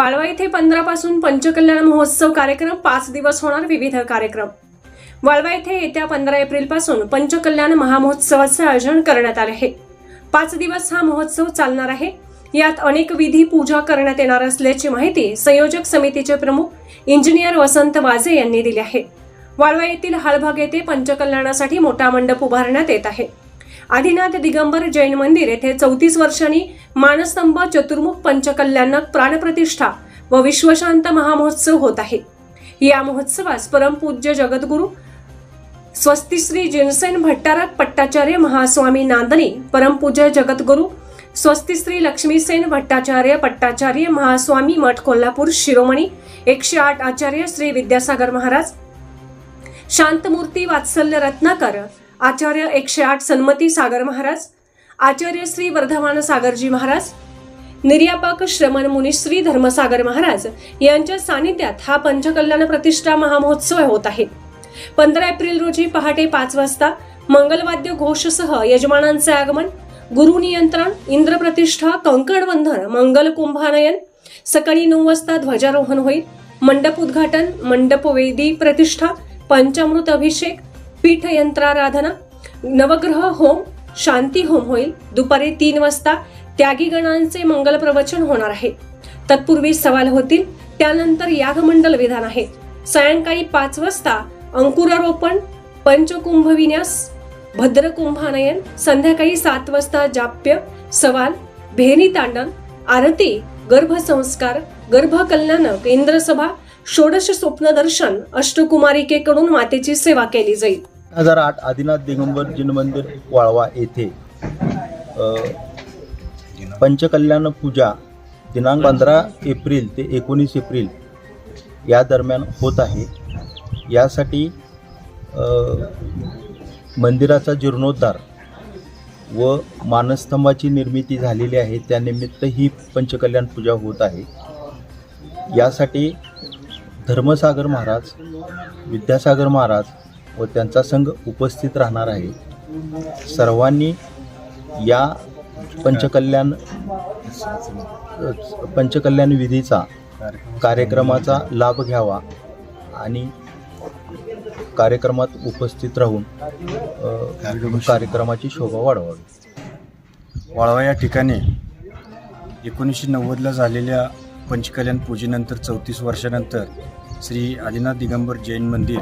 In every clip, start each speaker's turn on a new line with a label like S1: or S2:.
S1: वाळवा येथे पंधरापासून पंचकल्याण महोत्सव कार्यक्रम पाच दिवस होणार विविध कार्यक्रम. वाळवा येथे येत्या पंधरा एप्रिलपासून पंचकल्याण महामहोत्सवाचे आयोजन करण्यात आले आहे. पाच दिवस हा महोत्सव चालणार आहे. यात अनेक विधी पूजा करण्यात येणार असल्याची माहिती संयोजक समितीचे प्रमुख इंजिनियर वसंत वाजे यांनी दिली आहे. वाळवा येथील हाळभाग येथे पंचकल्याणासाठी मोठा मंडप उभारण्यात येत आहे. आदिनाथ दिगंबर जैन मंदिर येथे चौतीस वर्षांनी मानस्तंभ चतुर्मुख पंचकल्याणक प्राणप्रतिष्ठा व विश्वशांत महामहोत्सव होत आहे. या महोत्सवास परमपूज्य जगद्गुरु स्वस्तिश्री जिनसेन भट्टारक पट्टाचार्य महास्वामी नांदनी परमपूज्य जगद्गुरु स्वस्तिश्री लक्ष्मीसेन भट्टाचार्य पट्टाचार्य महास्वामी मठ कोल्हापूर शिरोमणी एकशे आठ आचार्य श्री विद्यासागर महाराज शांतमूर्ती वात्सल्य रत्नाकर आचार्य एकशे आठ सन्मती सागर महाराज आचार्य श्री वर्धमान सागरजी महाराज निर्यापक श्रमण मुनिश्री धर्मसागर महाराज यांच्या सानिध्यात हा पंचकल्याण प्रतिष्ठा महामहोत्सव होत आहे. पंधरा एप्रिल रोजी पहाटे पाच वाजता मंगलवाद्य घोषसह यजमानांचे आगमन गुरुनियंत्रण इंद्रप्रतिष्ठा कंकणबंधन मंगल कुंभानयन सकाळी नऊ वाजता ध्वजारोहण होईल. मंडप उद्घाटन मंडप वेदी प्रतिष्ठा पंचामृत अभिषेक पीठयंत्राराधना नवग्रह होम शांती होम होईल. दुपारी तीन वाजता त्यागी गणांचे मंगल प्रवचन होणार आहे. तत्पूर्वी सवाल होतील. त्यानंतर यागमंडल विधान आहे. सायंकाळी पाच वाजता अंकुरारोपण पंचकुंभ विन्यास भद्रकुंभानयन संध्याकाळी सात वाजता जाप्य सवाल भेनी तांडन आरती गर्भसंस्कार गर्भकल्याणक इंद्रसभा षोडश स्वप्नदर्शन अष्टकुमारिकेकडून मातेची सेवा केली जाईल.
S2: हजार आठ आदिनाथ दिगंबर जिन मंदिर वाळवा येथे पंचकल्याण पूजा दिनांक पंधरा एप्रिल ते एकोणीस एप्रिल या दरम्यान होत आहे. यासाठी मंदिराचा जीर्णोद्धार व मानस्तंभाची निर्मिती झालेली आहे. त्यानिमित्त ही पंचकल्याण पूजा होत आहे. यासाठी धर्मसागर महाराज विद्यासागर महाराज व त्यांचा संघ उपस्थित राहणार आहे. सर्वांनी या पंचकल्याण पंचकल्याण विधीचा कार्यक्रमाचा लाभ घ्यावा आणि कार्यक्रमात उपस्थित राहून कार्यक्रमाची शोभा वाढवावी.
S3: वाळवा या ठिकाणी एकोणीसशे नव्वदला झालेल्या पंचकल्याण पूजेनंतर चौतीस वर्षानंतर श्री आदिनाथ दिगंबर जैन मंदिर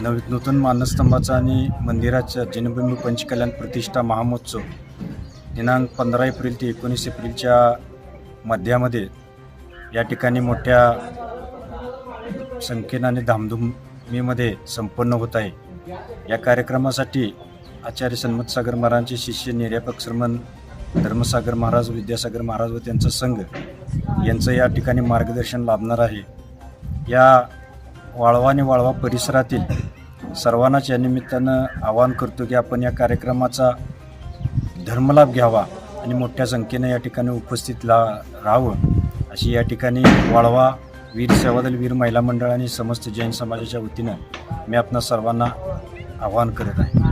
S3: नव नूतन मानस्तंभाचा आणि मंदिराच्या जन्मभूमी पंचकल्याण प्रतिष्ठा महामहोत्सव दिनांक पंधरा एप्रिल ते एकोणीस एप्रिलच्या मध्यामध्ये या ठिकाणी मोठ्या संख्येनं आणि धामधुमीमध्ये संपन्न होत आहे. या कार्यक्रमासाठी आचार्य सन्मतसागर महाराजांचे शिष्य निर्यापक श्रमण धर्मसागर महाराज विद्यासागर महाराज व त्यांचा संघ यांचं या ठिकाणी मार्गदर्शन लाभणार आहे. या वाळवा आणि वाळवा परिसरातील सर्वांनाच या निमित्तानं आवाहन करतो की आपण या कार्यक्रमाचा धर्मलाभ घ्यावा आणि मोठ्या संख्येनं या ठिकाणी उपस्थित ला राहावं. अशी या ठिकाणी वाळवा वीर सेवादल वीर महिला मंडळ आणि समस्त जैन समाजाच्या वतीनं मी आपणा सर्वांना आवाहन करत आहे.